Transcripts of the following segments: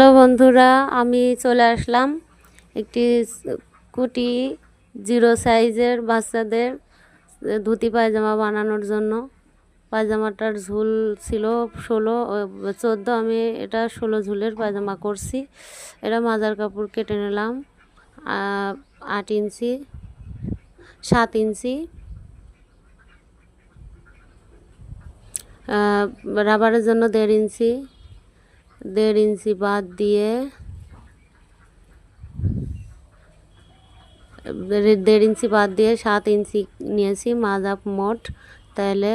Hello বন্ধুরা, আমি চলে আসলাম একটি কুটি জিরো সাইজের বাচ্চাদের ধুতি পায়জামা বানানোর জন্য। পায়জামাটার ঝুল ছিল ষোলো চোদ্দ, আমি এটা ষোলো ঝুলের পায়জামা করছি। এটা মাজার কাপড় কেটে নিলাম আট ইঞ্চি, সাত ইঞ্চি। রাবারের জন্য দেড় ইঞ্চি। দেড় ইঞ্চি বাদ দিয়ে, দেড়- ইঞ্চি বাদ দিয়ে সাত ইঞ্চি নিয়েছি মাজাপ মোট। তাহলে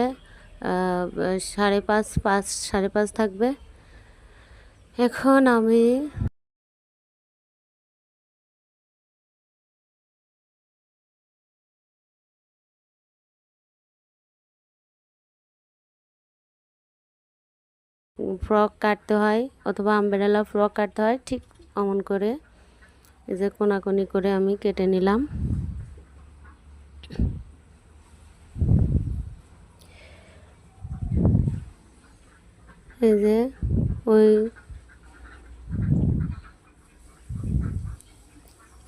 সাড়ে পাঁচ পাঁচ, সাড়ে পাঁচ থাকবে। এখন আমি ফ্রক কাটতে হয় অথবা আমব্রেলা ফ্রক কাটতে হয়, ঠিক অমন করে এই যে কোনাকুনি করে আমি কেটে নিলাম। এই যে ওই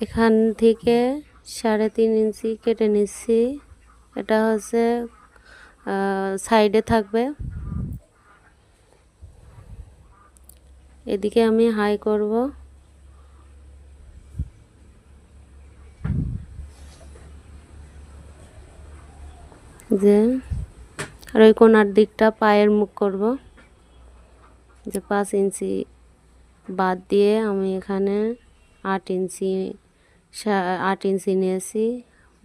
এখান থেকে সাড়ে তিন ইঞ্চি কেটে নিচ্ছি। এটা হচ্ছে সাইডে থাকবে। এদিকে আমি হাই করব। যে, আর ওই কোনার দিকটা পায়ের মুখ করব। যে পাঁচ ইঞ্চি বাদ দিয়ে আমি এখানে আট ইঞ্চি আট ইঞ্চি নিয়েছি,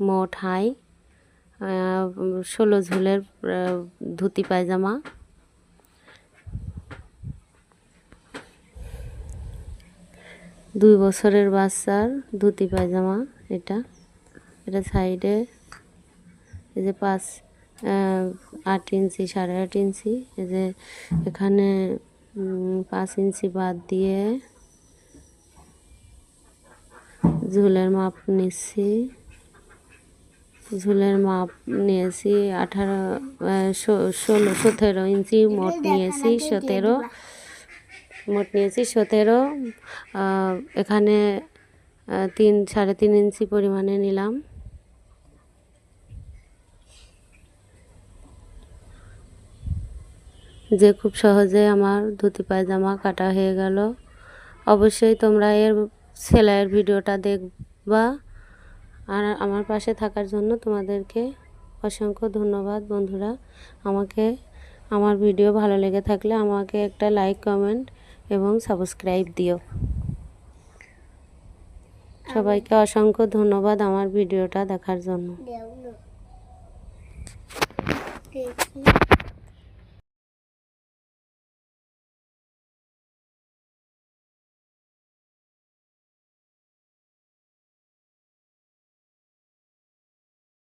মোট হাই। ষোলো ঝুলের ধুতি পায়জামা। দুই বছরের বাচ্চার ধুতি পায়জামা এটা। এটা সাইডে এই যে পাঁচ আট ইঞ্চি, সাড়ে আট ইঞ্চি। এই যে এখানে পাঁচ ইঞ্চি বাদ দিয়ে ঝুলের মাপ নিচ্ছি। ঝুলের মাপ নিয়েছি আঠারো ষোলো, সতেরো ইঞ্চি মোট নিয়েছি, সতেরো। মোট নিয়েছি সতেরো এখানে তিন, সাড়ে তিন ইঞ্চি পরিমাণে নিলাম। যে খুব সহজে আমার ধুতি পায়জামা কাটা হয়ে গেল। অবশ্যই তোমরা এর সেলাইয়ের ভিডিওটা দেখবা। আর আমার পাশে থাকার জন্য তোমাদেরকে অসংখ্য ধন্যবাদ বন্ধুরা। আমাকে, আমার ভিডিও ভালো লেগে থাকলে আমাকে একটা লাইক, কমেন্ট এবং সাবস্ক্রাইব দিও। সবাইকে অসংখ্য ধন্যবাদ আমার ভিডিওটা দেখার জন্য।